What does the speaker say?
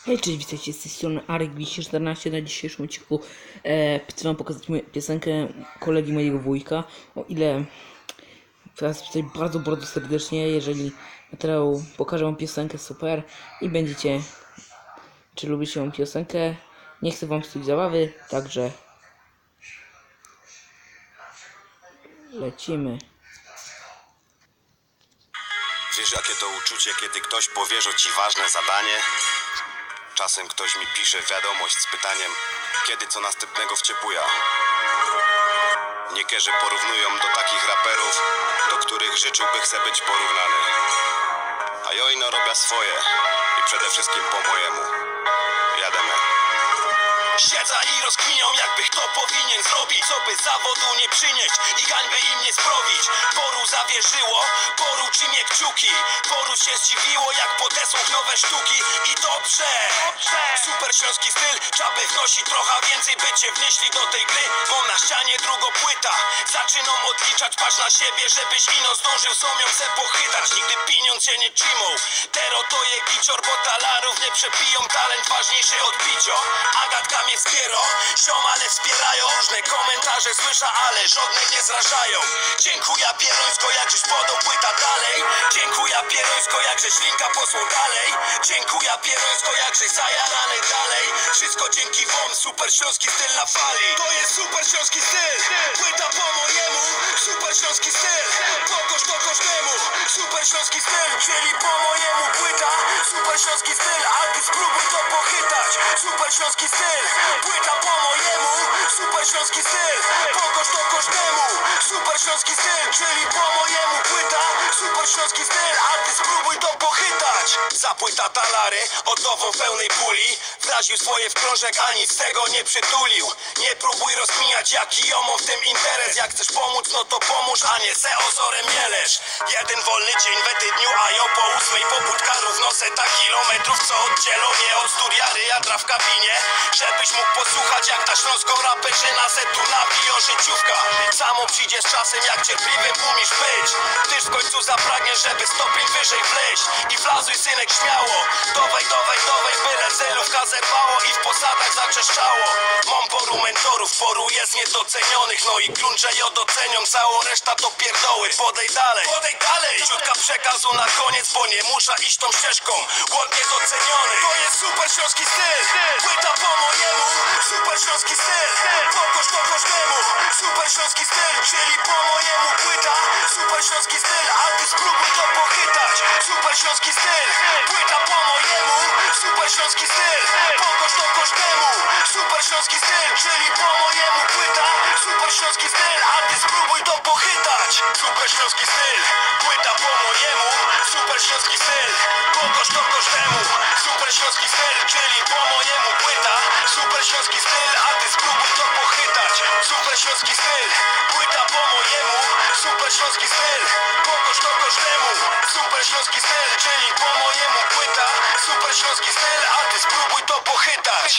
Hej, cześć, witajcie z tej strony Arek 214 na dzisiejszym odcinku. E, chcę wam pokazać moją piosenkę kolegi mojego wujka o ile teraz tutaj bardzo, bardzo serdecznie jeżeli materiał pokażę wam piosenkę super. I będziecie czy lubicie moją piosenkę? Nie chcę wam psuć zabawy, także lecimy. Wiesz, jakie to uczucie, kiedy ktoś powierza ci ważne zadanie? Czasem ktoś mi pisze wiadomość z pytaniem, kiedy co następnego wciepuja. Niektórzy porównują do takich raperów, do których życzyłby chcę być porównany. A ja ino robię swoje i przede wszystkim po mojemu. Jademy. Siedzą i rozkminią, jakby kto powinien zrobić Co by zawodu nie przynieść i hańby im nie sprowić Boru zawierzyło, boru czymie kciuki. Boru się zdziwiło, jak podesłuch nowe sztuki. I dobrze, super śląski styl Trzeba by wnosić trochę więcej, by cię wnieśli do tej gry. Mam na ścianie drugo płyta. Zaczynam odliczać, patrz na siebie, żebyś ino zdążył Somią se pochytać, nigdy pieniądz się nie trzymał. Tero to je gicior, bo talarów nie przepiją. Talent ważniejszy od picio Agatka mnie wspierają Różne komentarze słyszę, ale żadne nie zrażają. Dziękuję Pierońsko, jakżeś podał płyta dalej. Dziękuję Pierońsko, jakżeś linka posłał dalej. Dziękuję Pierońsko, jakżeś zajarany dalej. Wszystko dzięki wam, super śląski styl na fali. To jest super śląski styl, płyta po mojemu Super śląski styl, pokoż to każdemu Super śląski styl, czyli po mojemu płyta Super śląski styl, Super śląski styl, płyta po mojemu. Super śląski styl, pokoż to każdemu Super śląski styl, czyli po mojemu. Płyta Super śląski styl, a ty spróbuj to pochytać Za płyta talary, oddową pełnej puli. Wraził swoje w krążek, ani z tego nie przytulił. Nie próbuj rozkminiać jaki jomo w tym interes. Jak chcesz pomóc, no to pomóż, a nie se ozorem mielesz. Jeden wolny dzień we tydniu, a seta kilometrów Co oddzielą mnie od studia ryjadra w kabinie. Żebyś mógł posłuchać jak ta śląską raperzyna se tu nabiją życiówka. Samo przyjdzie z czasem jak cierpliwym umiesz być. Tyż w końcu zapragniesz, żeby stopień wyżej wleźć. I wlazuj synek śmiało. Dowaj, dowaj, dowaj, byle celówka zerwało I w posadach zaczeszczało Mam poru mentorów, poru jest niedocenionych No i grunże ją docenią, całą reszta to pierdoły. Podej dalej, podej dalej. Ciutka przekazu na koniec, bo nie muszę iść tą ścieżką. Ładnie doceniony To jest super śląski styl. Płyta po mojemu. Super śląski styl. Pokoż to każdemu Super śląski styl, czyli po mojemu płyta. Super śląski styl, a ty spróbuj to pochytać Super śląski styl. Płyta po mojemu. Super śląski styl śląski styl, czyli po mojemu płyta Super śląski styl, a ty spróbuj to pochytać Super śląski styl Płyta po mojemu Super śląski styl Pokoż to każdemu Super śląski styl, czyli po mojemu płyta Super śląski styl, a ty spróbuj to pochytać Super śląski styl Płyta po mojemu Super śląski styl Pokoż to każdemu Super śląski styl, czyli po mojemu płyta Super śląski styl, a ty spróbuj to pochytać